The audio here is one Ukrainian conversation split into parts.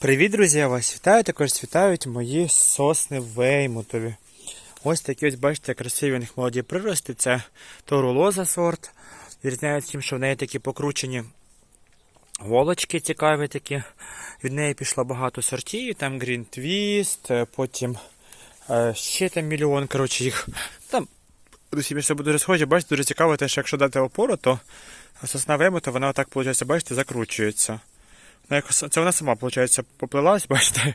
Привіт, друзі! Я вас вітаю. Також вітають мої сосни веймутові. Ось такі ось, бачите, красиві у них молоді прирости. Це торулоза сорт. Відрізняється тим, що в неї такі покручені волочки цікаві такі. Від неї пішло багато сортів. Там Green Twist, е, потім е, ще там мільйон. Коротше, їх там собою дуже схожі. Бачите, дуже цікаво, те, що якщо дати опору, то сосна веймута, вона отак, виходить, бачите, закручується. Ну, якось, це вона сама, виходить, поплилась, бачите?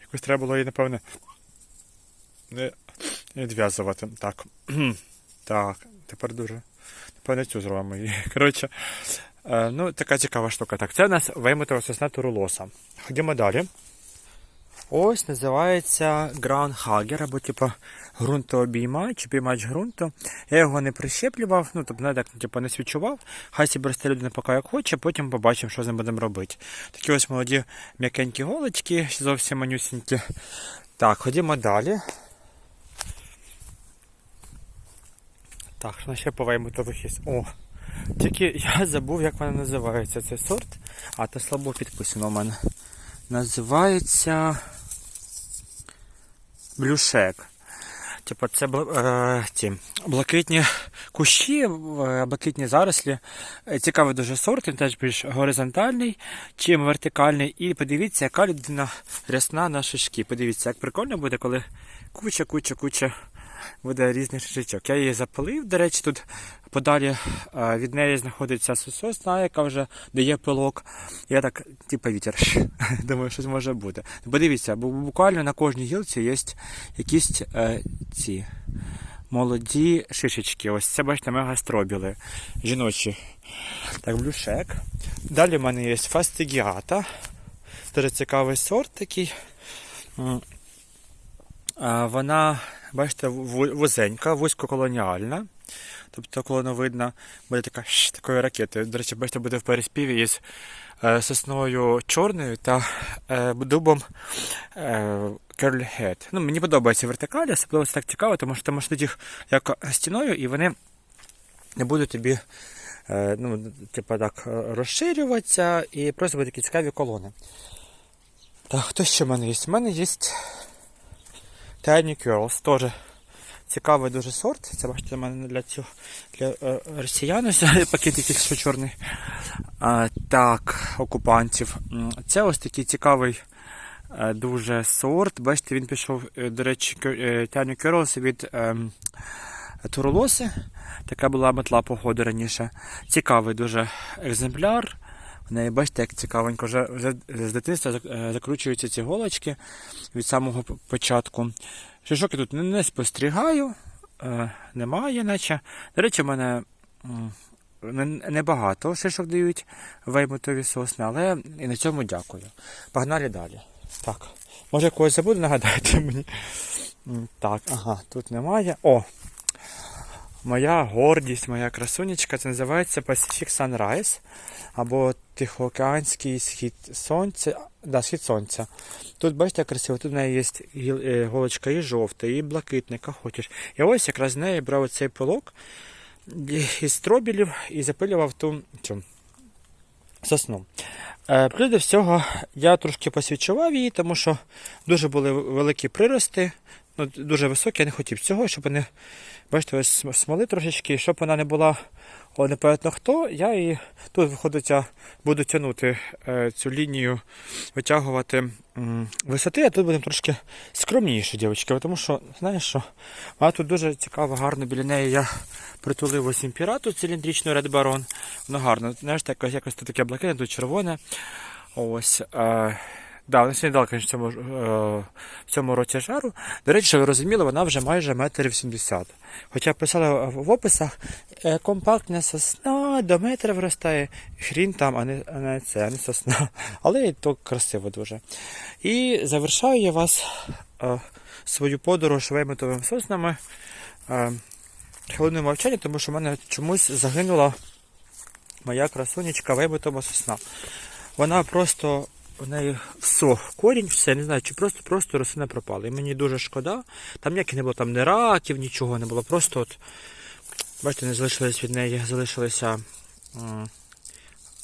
Якось треба було її, напевне, не відв'язувати. Так. так, тепер дуже. Напевне, цю зробимо її. Коротше, е, ну, така цікава штука. Так, це у нас вимотилося з натуру лоса. Ходімо далі. Ось називається Ground Hugger, або типу ґрунтообіймач, обіймач ґрунту. Я його не прищеплював, ну тобто не так типу, не свічував. Хай собі росте людина поки як хоче, потім побачимо, що з ним будемо робити. Такі ось молоді м'якенькі голочки, зовсім манюсінькі. Так, ходімо далі. Так, що ще по веймутових є? О! Тільки я забув, як вона називається цей сорт. А, то слабо підписано у мене. Називається блюшек. Типу, це е, блакитні кущі, е, блакитні зарослі. Цікавий дуже сорт, він теж більш горизонтальний, чим вертикальний. І подивіться, яка людина рясна на шишки. Подивіться, як прикольно буде, коли куча, куча, куча буде різних шишечок. Я її запалив, до речі, тут подалі е, від неї знаходиться сосна, яка вже дає пилок. Я так, типу, вітер. Думаю, щось може бути. Подивіться, буквально на кожній гілці є якісь е, ці молоді шишечки. Ось це, бачите, мегастробіли жіночі. Так, блюшек. Далі в мене є фастигіата. Дуже цікавий сорт такий. Вона, бачите, вузенька, вузькоколоніальна. Тобто колоновидна, буде така ш, такою ракетою. До речі, бачите, буде в переспіві із е, сосною чорною та е, дубом е, Curly Head. Ну, мені подобається вертикалі, особливо це так цікаво, тому що ти можеш їх як стіною, і вони не будуть тобі е, ну, типу так, е, розширюватися і просто будуть такі цікаві колони. Так, хто ще в мене є? У мене є Tiny Curls, теж цікавий дуже сорт. Це бачите, в мене для цього для е, росіян ось пакет тільки чорний. А, так, окупантів. Це ось такий цікавий е, дуже сорт. Бачите, він пішов, е, до речі, кю- е, від ем, турулоси. Така була метла погоди раніше. Цікавий дуже екземпляр. В неї, бачите, як цікавенько, вже, з дитинства е, закручуються ці голочки від самого початку. Шишок я тут не, спостерігаю, е, немає, наче. До речі, в мене небагато шишок дають веймутові сосни, але і на цьому дякую. Погнали далі. Так, може когось забуду, нагадайте мені. Так, ага, тут немає. О! Моя гордість, моя красунечка, це називається Pacific Sunrise або Тихоокеанський схід сонця. Да, схід сонця. Тут бачите, красиво, тут в неї є е, голочка і жовта, і блакитна, яка хочеш. І ось якраз з неї брав цей пилок із стробілів і запилював ту цю сосну. Е, Плюс до всього я трошки посвічував її, тому що дуже були великі прирости, ну, дуже високі, я не хотів цього, щоб вони, бачите, ось смоли трошечки, щоб вона не була о, непонятно хто, я її тут виходить, я буду тягнути е, цю лінію, витягувати м, висоти, а тут будемо трошки скромніше, дівчатки, тому що, знаєш що, вона тут дуже цікаво, гарно біля неї я притулив ось імпірату циліндричну Red Baron. Воно гарно. Знаєш, якось, якось тут таке блакитне, тут червоне. Ось. Е, да, вона сьогодні дала, звісно, в цьому, е, цьому році жару. До речі, що ви розуміли, вона вже майже метр вісімдесят. Хоча писали в описах, е, компактна сосна до метра виростає. Хрін там, а не, а не це, а не сосна. Але то красиво дуже. І завершаю я вас е, свою подорож вейметовими соснами. Е, хвилиною мовчання, тому що в мене чомусь загинула моя красунечка вибитого сосна. Вона просто в неї всох корінь, все, не знаю, чи просто просто рослина пропала. І мені дуже шкода. Там ніяких не було там не раків, нічого не було. Просто от, бачите, не залишилось від неї, залишилися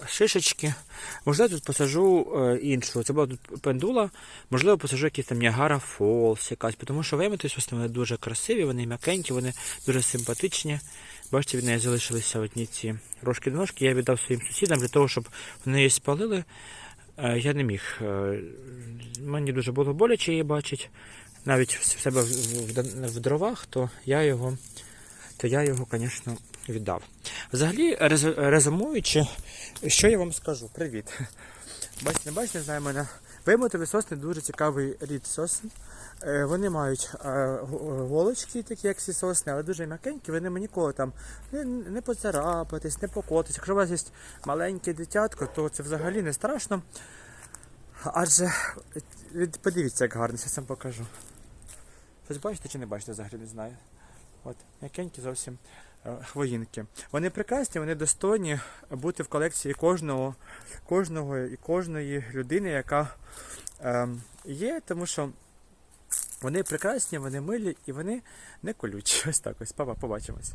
шишечки. Можливо, тут посажу е, іншу. Це була тут пендула. Можливо, посажу якийсь там Ніагара Фолс якась, тому що вимити сосни вони дуже красиві, вони м'якенькі, вони дуже симпатичні. Бачите, від неї залишилися одні ці рожки-ножки. Я віддав своїм сусідам для того, щоб вони її спалили. Е, Я не міг. Е, Мені дуже було боляче її бачити. Навіть в себе в, дровах, то я його, то я його, звісно, віддав. Взагалі, рез- резумуючи, що я вам скажу? Привіт. Бачите, не знаю мене. Вимотові сосни дуже цікавий рід сосен. Е, Вони мають е, голочки, такі як всі сосни, але дуже м'якенькі, ви ними ніколи там не, не поцарапатись, не покотись. Якщо у вас є маленьке дитятко, то це взагалі не страшно. Адже подивіться, як гарно, зараз вам покажу. Щось бачите чи не бачите, взагалі не знаю. От, м'якенькі зовсім е, хвоїнки. Вони прекрасні, вони достойні бути в колекції кожного, кожного і кожної людини, яка е, є, тому що вони прекрасні, вони милі і вони не колючі. Ось так ось. Папа, побачимось.